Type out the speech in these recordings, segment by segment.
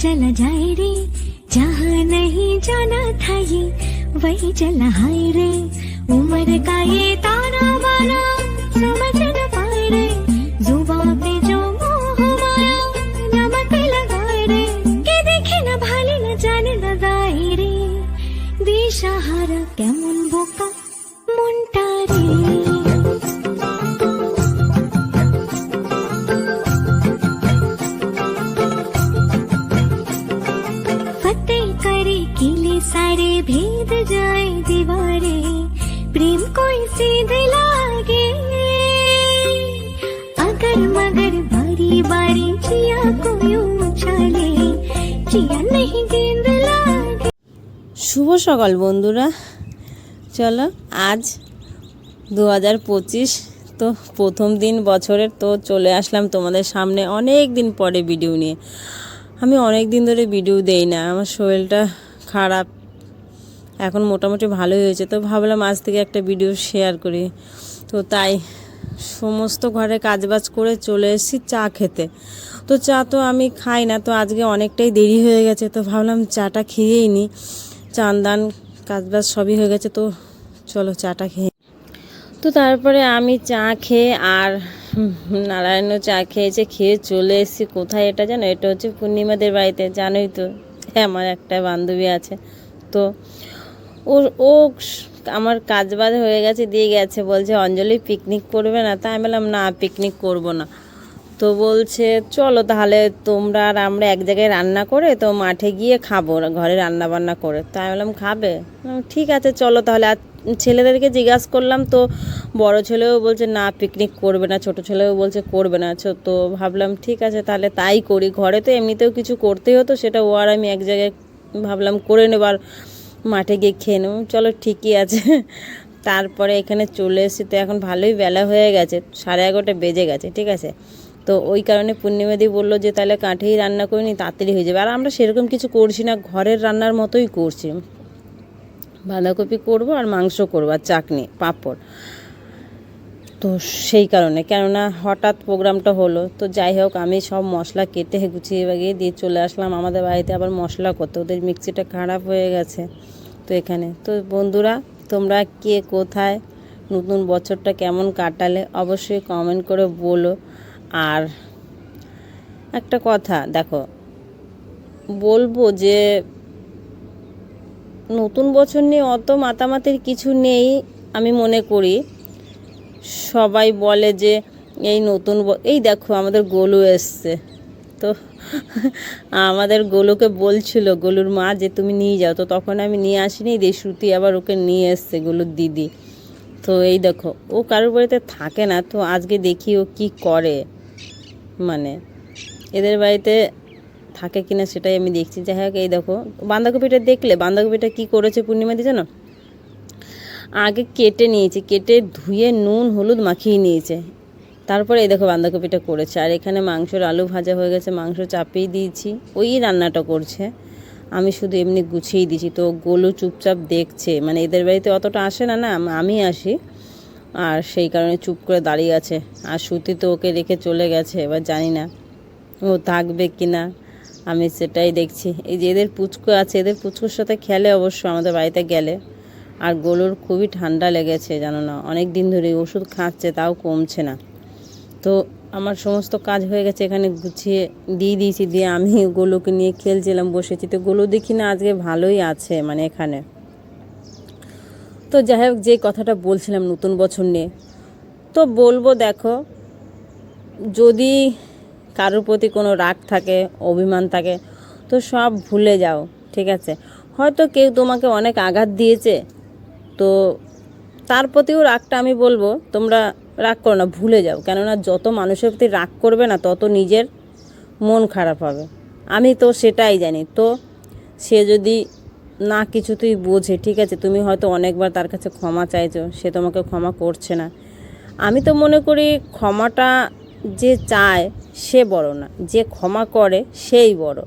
चला जाए रे जहाँ नहीं जाना था ये वही चला हाय रे उम्र का ये ताना बाना समझ न पाए रे जुबा पे जो मोह माया नमक लगाए रे के देखे न भाले न जाने न दाए रे দিশাহারা কেমন বোকা अगर मगर बारी बारी जिया को यूं उछाले जिया नहीं गेंद लागे শুভ সকাল বন্ধুরা চলো আজ দু হাজার পঁচিশ তো প্রথম দিন বছরের তো চলে আসলাম তোমাদের সামনে অনেক দিন পরে ভিডিও নিয়ে আমি অনেক দিন ধরে ভিডিও দেই না আমার শরীরটা খারাপ এখন মোটামুটি ভালোই হয়েছে তো ভাবলাম আজ থেকে একটা ভিডিও শেয়ার করি তো তাই সমস্ত ঘরে কাজবাজ করে চলে এসেছি চা খেতে। তো চা তো আমি খাই না, তো আজকে অনেকটাই দেরি হয়ে গেছে, তো ভাবলাম চাটা খেয়েই নি। চান দান কাজবাজ সবই হয়ে গেছে, তো চলো চাটা খেয়ে তো তারপরে আমি চা খেয়ে আর নারায়ণও চা খেয়েছে, খেয়ে চলে এসেছি। কোথায় এটা জানো? এটা হচ্ছে পূর্ণিমাদের বাড়িতে, জানোই তো। আমার একটা বান্ধবী আছে। তো ও ও আমার কাজ বাজ হয়ে গেছে, দিয়ে গেছে, বলছে, অঞ্জলি পিকনিক করবে না? তাই বললাম, না পিকনিক করব না। তো বলছে, চলো তাহলে তোমরা আর আমরা এক জায়গায় রান্না করে তো মাঠে গিয়ে খাব, ঘরে রান্না বান্না করে তাই বললাম, খাবে? ঠিক আছে, চলো তাহলে। আর ছেলেদেরকে জিজ্ঞাসা করলাম, তো বড় ছেলেও বলছে, না পিকনিক করবে না। ছোট ছেলেও বলছে, করবে না। ছো- তো ভাবলাম, ঠিক আছে, তাহলে তাই করি। ঘরে তো এমনিতেও কিছু করতেই হতো, সেটা ও আর আমি এক জায়গায় ভাবলাম, করে নেবার মাঠে গিয়ে খেয়ে নেব। চলো ঠিকই আছে। তারপরে এখানে চলে এসেছি। তো এখন ভালোই বেলা হয়ে গেছে। সাড়ে এগারোটা বেজে গেছে, ঠিক আছে? তো ওই কারণে পূর্ণিমাদি বলল যে, তাহলে কাঠেই রান্না করে নি, তাড়াতাড়ি হয়ে যাবে। আর আমরা সেরকম কিছু করছি না। ঘরের রান্নার মতোই করছি। বাঁধাকপি করব আর মাংস করব আর চাটনি, পাঁপড়। তো সেই কারণে। কেননা হঠাৎ প্রোগ্রামটা হলো, তো যাই হোক, আমি সব মশলা কেটে গুছিয়ে বাগিয়ে দিয়ে চলে আসলাম। আমাদের বাড়িতে আবার মশলা করতে, ওদের মিক্সিটা খারাপ হয়ে গেছে তো এখানে। তো বন্ধুরা, তোমরা কে কোথায়, নতুন বছরটা কেমন কাটালে অবশ্যই কমেন্ট করে বলো। আর একটা কথা, দেখো, বলব যে নতুন বছর নিয়ে অত মাতামাতির কিছু নেই আমি মনে করি। সবাই বলে যে এই নতুন এই দেখো আমাদের গোলু এসছে। তো আমাদের গোলুকে বলছিল, গোলুর মা যে তুমি নিয়ে যাও। তো তখন আমি নিয়ে আসিনি, দিয়ে শ্রুতি আবার ওকে নিয়ে এসছে, গোলুর দিদি। তো এই দেখো, ও কারোর বাড়িতে থাকে না, তো আজকে দেখি ও কি করে। মানে এদের বাড়িতে থাকে কিনা সেটাই আমি দেখছি। যাই হোক, এই দেখো, বাঁধাকপিটা দেখলে, বাঁধাকপিটা কি করেছে পূর্ণিমা পূর্ণিমাদি জানো? আগে কেটে নিয়েছে, কেটে ধুয়ে নুন, হলুদ মাখিয়ে নিয়েছে। তারপরে এই দেখো বাঁধাকপিটা করেছে। আর এখানে মাংসর আলু ভাজা হয়ে গেছে, মাংস চাপিয়ে দিয়েছি। ওই রান্নাটা করছে। আমি শুধু এমনি গুছিয়ে দিয়েছি। তো গোলু চুপচাপ দেখছে। মানে এদের বাড়িতে অতটা আসে না না, আমি আসি। আর সেই কারণে চুপ করে দাঁড়িয়ে আছে। আর সুতি তো ওকে রেখে চলে গেছে, এবার জানি না ও থাকবে কি না। আমি সেটাই দেখছি। এই যে এদের পুচকু আছে, এদের পুচকুর সাথে খেলে অবশ্য আমাদের বাড়িতে গেলে। আর গলুর খুবই ঠান্ডা লেগেছে, জানো না। অনেক দিন ধরে ওষুধ খাচ্ছে, তাও কমছে না। তো আমার সমস্ত কাজ হয়ে গেছে, এখানে গুছিয়ে দিয়ে দিয়েছি, দিয়ে আমি গোলুকে নিয়ে খেলছিলাম, বসেছি। তো গোলু দেখি না আজকে ভালোই আছে মানে এখানে। তো যাই হোক যে কথাটা বলছিলাম নতুন বছর নিয়ে, তো বলব দেখো, যদি কারোর প্রতি কোনো রাগ থাকে, অভিমান থাকে, তো সব ভুলে যাও, ঠিক আছে? হয়তো কেউ তোমাকে অনেক আঘাত দিয়েছে তো তার প্রতিও রাগটা আমি বলব, তোমরা রাগ করো না, ভুলে যাও। কেননা যত মানুষের প্রতি রাগ করবে না, তত নিজের মন খারাপ হবে। আমি তো সেটাই জানি। তো সে যদি না কিছুতেই বোঝে, ঠিক আছে, তুমি হয়তো অনেকবার তার কাছে ক্ষমা চাইছো, সে তোমাকে ক্ষমা করছে না। আমি তো মনে করি ক্ষমাটা যে চায়, সে বড় না। যে ক্ষমা করে, সেই বড়।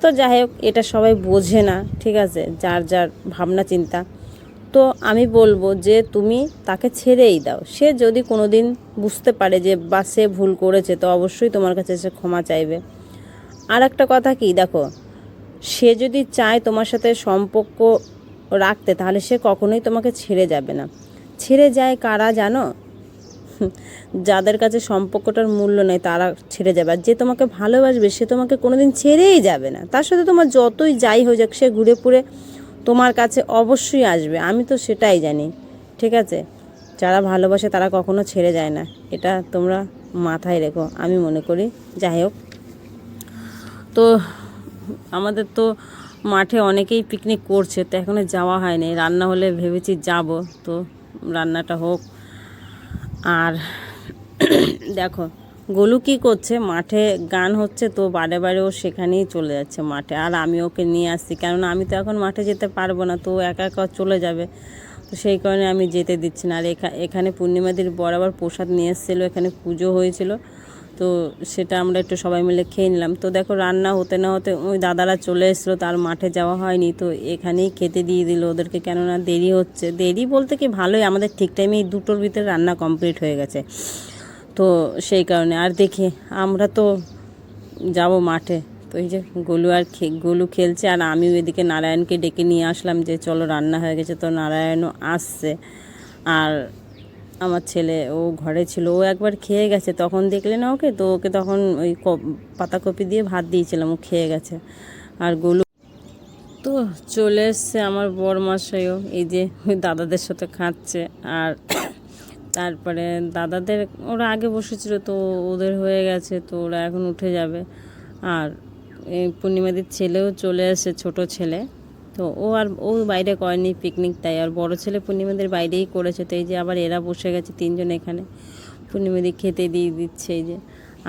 তো যাই হোক, এটা সবাই বোঝে না, ঠিক আছে, যার যার ভাবনা, চিন্তা। তো আমি বলব যে তুমি তাকে ছেড়েই দাও। সে যদি কোনো দিন বুঝতে পারে যে, বা সে ভুল করেছে, তো অবশ্যই তোমার কাছে সে ক্ষমা চাইবে। আর একটা কথা কি, দেখো, সে যদি চায় তোমার সাথে সম্পর্ক রাখতে, তাহলে সে কখনোই তোমাকে ছেড়ে যাবে না। ছেড়ে যায় কারা জানো? যাদের কাছে সম্পর্কটার মূল্য নেই, তারা ছেড়ে যাবে। আর যে তোমাকে ভালোবাসবে, সে তোমাকে কোনোদিন ছেড়েই যাবে না। তার সাথে তোমার যতই যাই হয়ে যাক, সে ঘুরে পুরে তোমার কাছে অবশ্যই আসবে, আমি তো সেটাই জানি, ঠিক আছে? যারা ভালোবাসে তারা কখনো ছেড়ে যায় না, এটা তোমরা মাথায় রেখো, আমি মনে করি, যাই হোক। তো আমাদের তো মাঠে অনেকেই পিকনিক করছে, তো এখনও যাওয়া হয়নি, রান্না হলে ভেবেছি যাব, তো রান্নাটা হোক। আর দেখো গোলু কি করছে? মাঠে গান হচ্ছে তো বারে বারে ও সেখানেই চলে যাচ্ছে মাঠে। আর আমি ওকে নিয়ে আসছি, কেননা আমি তো এখন মাঠে যেতে পারব না, তো একা একা চলে যাবে। তো সেই কারণে আমি যেতে দিচ্ছি না। আর এখা- এখানে পূর্ণিমাদির বরাবর প্রসাদ নিয়ে এসেছিল, এখানে পুজো হয়েছিল। তো সেটা আমরা একটু সবাই মিলে খেয়ে নিলাম। তো দেখো রান্না হতে না হতে ওই দাদারা চলে এসেছিল, তার মাঠে যাওয়া হয়নি। তো এখানেই খেতে দিয়ে দিল ওদেরকে, কেননা দেরি হচ্ছে। দেরি বলতে কি ভালোই, আমাদের ঠিক টাইমে এই দুটোর ভিতরে রান্না কমপ্লিট হয়ে গেছে। তো সেই কারণে। আর দেখি, আমরা তো যাব মাঠে। তো এই যে গোলু আর গোলু খেলছে আর আমিও এদিকে নারায়ণকে ডেকে নিয়ে আসলাম যে চলো রান্না হয়ে গেছে। তো নারায়ণও আসছে। আর আমার ছেলে, ও ঘরে ছিল, ও একবার খেয়ে গেছে। তখন দেখলে না ওকে, তো ওকে তখন ওই পাতাকপি দিয়ে ভাত দিয়েছিলাম, ও খেয়ে গেছে। আর গোলু তো চলে এসছে আমার বরমাসাইও এই যে ওই দাদাদের সাথে খাচ্ছে। আর তারপরে দাদাদের, ওরা আগে বসেছিল তো ওদের হয়ে গেছে, তো ওরা এখন উঠে যাবে। আর পূর্ণিমাদির ছেলেও চলে আসে, ছোট ছেলে। তো ও আর, ও বাইরে করেনি পিকনিক তাই, আর বড় ছেলে পূর্ণিমাদের বাইরেই করেছে। তো এই যে আবার এরা বসে গেছে তিনজন এখানে। পূর্ণিমাদি খেতে দিয়ে দিচ্ছে এই যে।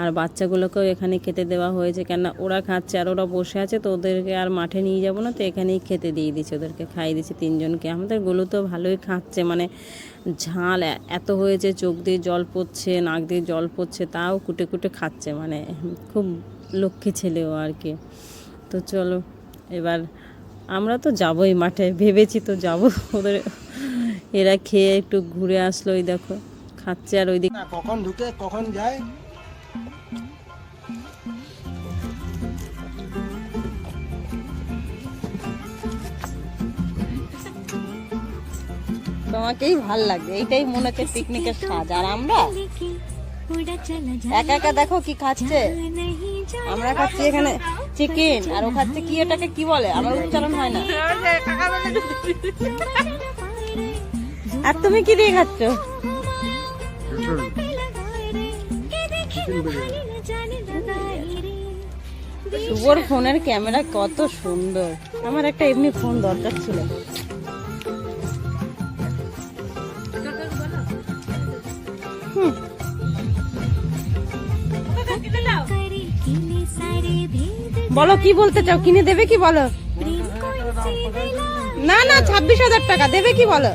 আর বাচ্চাগুলোকেও এখানে খেতে দেওয়া হয়েছে কেন ওরা খাচ্ছে আর ওরা বসে আছে তো ওদেরকে আর মাঠে নিয়ে যাব না, তো এখানেই খেতে দিয়ে দিচ্ছে ওদেরকে খাইয়ে দিচ্ছে তিনজনকে। আমাদেরগুলো তো ভালোই খাচ্ছে মানে ঝাল এত হয়েছে, চোখ দিয়ে জল পড়ছে, নাক দিয়ে জল পড়ছে, তাও কুটে কুটে খাচ্ছে মানে খুব লক্ষ্মী ছেলেও আর কি। তো চলো, এবার আমরা তো যাবোই মাঠে, ভেবেছি তো যাব। ওদের, এরা খেয়ে একটু ঘুরে আসলো, ওই দেখো, খাচ্ছে আর ওইদিকে না, কখন ঢুকে, কখন যায়? তোমাকেই ভালো লাগবে। এইটাই মনে হচ্ছে পিকনিকের সাজ। আর আমরা একা একা দেখো কি খাচ্ছে? আমরা খাচ্ছি এখানে চিকেন আর ও খাচ্ছে কি? এটাকে কি বলে? আমার উচ্চারণ হয় না। আর তুমি কি দিয়ে খাচ্ছ? শুভর ফোনের ক্যামেরা কত সুন্দর। আমার একটা এমনি ফোন দরকার ছিল। বলো, কি বলতে চাও? কিনে দেবে কি বলো? না না, ছাব্বিশ হাজার টাকা। দেবে কি বলো?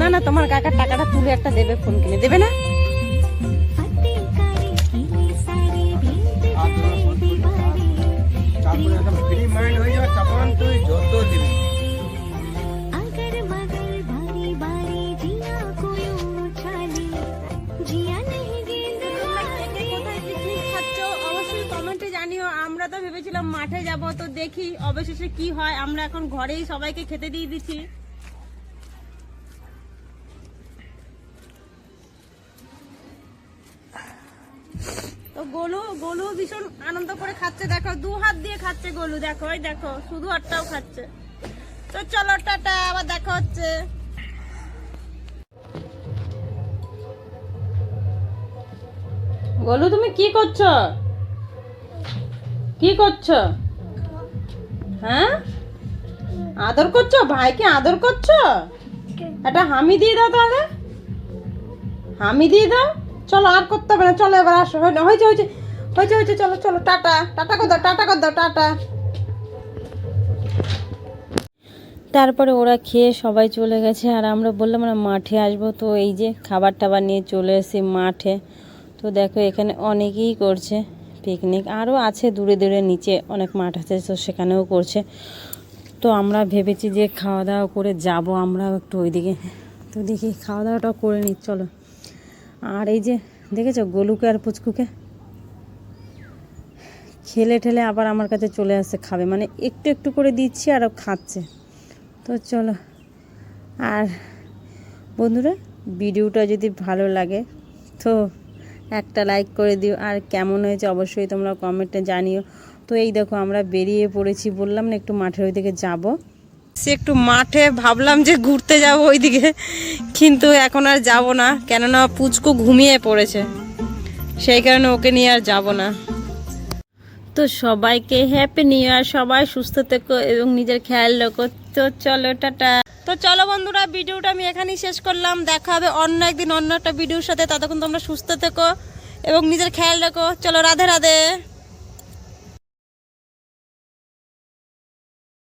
না না, তোমার কাকার টাকাটা তুলে একটা দেবে, ফোন কিনে। দেবে না? দেখি অবশেষে কি হয়। আমরা এখন ঘরেই সবাইকে খেতে দিয়ে দিচ্ছি। তো গোলু গোলু ভীষণ আনন্দ করে খাচ্ছে। দেখো, দু হাত দিয়ে খাচ্ছে গোলু। দেখো, ওই দেখো, শুধু হাতটাও খাচ্ছে। তো চলো, টাটা। আবার দেখা হচ্ছে। গোলু, তুমি কি করছ? কি করছ? হ্যাঁ? আদর করছ? ভাইকে আদর করছ? একটা হামি দিয়ে দাও তাহলে। হামি দিয়ে দাও। চলো, আর করতে হবে না। চলো, এবার আসো। হয়ে- হয়েছে হয়েছে হয়েছে হয়েছে, চলো চলো, টাটা টাটা কর দাও, টাটা কর দাও, টাটা। তারপরে ওরা খেয়ে সবাই চলে গেছে। আর আমরা বললাম আমরা মাঠে আসব। তো এই যে খাবার টাবার নিয়ে চলে এসেছি মাঠে। তো দেখো, এখানে অনেকেই করছে। পিকনিক আরও আছে দূরে দূরে, নিচে অনেক মাঠ আছে, তো সেখানেও করছে। তো আমরা ভেবেছি যে খাওয়া দাওয়া করে যাব আমরা একটু ওইদিকে। তো দেখি খাওয়া দাওয়াটা করে নিই, চলো। আর এই যে দেখেছ গোলুকে আর পুচকুকে? খেলে ঠেলে আবার আমার কাছে চলে আসছে, খাবে। মানে একটু একটু করে দিচ্ছি আর খাচ্ছে। তো চলো। আর বন্ধুরা, ভিডিওটা যদি ভালো লাগে, তো একটা লাইক করে দিও। আর কেমন হয়েছে অবশ্যই তোমরা কমেন্টে জানিও। তো এই দেখো আমরা বেরিয়ে পড়েছি বললাম না একটু মাঠের ওই দিকে যাব। সে একটু মাঠে ভাবলাম যে ঘুরতে যাব ওইদিকে কিন্তু এখন আর যাব না। কেননা পুচকু ঘুমিয়ে পড়েছে সেই কারণে ওকে নিয়ে আর যাব না। তো সবাইকে হ্যাপি নিউ ইয়ার সবাই সুস্থ থেকো এবং নিজের খেয়াল রাখো। তো চলো টাটা। তো চলো বন্ধুরা, ভিডিওটা আমি এখানেই শেষ করলাম। দেখা হবে অন্য একদিন অন্য একটা ভিডিওর সাথে। ততক্ষণ তোমরা সুস্থ থেকো এবং নিজের খেয়াল রাখো। চলো, রাধে রাধে।